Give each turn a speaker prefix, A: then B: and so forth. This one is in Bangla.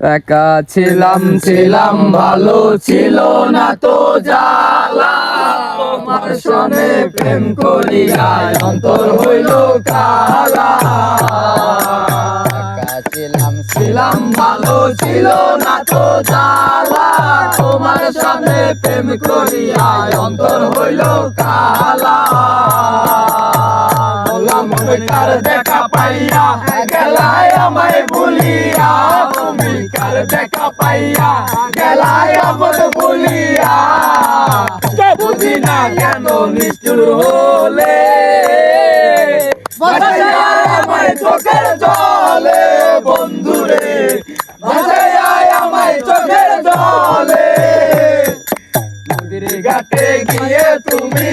A: একা ছিলাম ছিলাম, ভালো ছিল না তো সনে প্রেম করিয়া অন্তর হইল কালা
B: ছিলাম
A: ছিলাম, ভালো ছিল না তো জ্বালা। তোমার সামনে প্রেম করিয়া অন্তর হইল কালা দেখা পাইয়া গেলায় আমায় দেখা পাইয়া গেলায় আমায় ভুলিয়া বুঝি না কেন নিষ্ঠুর হলে? আমায় চোখের জলে বন্ধুরে। আমায় চোখের জলে। ঘাটে গিয়ে তুমি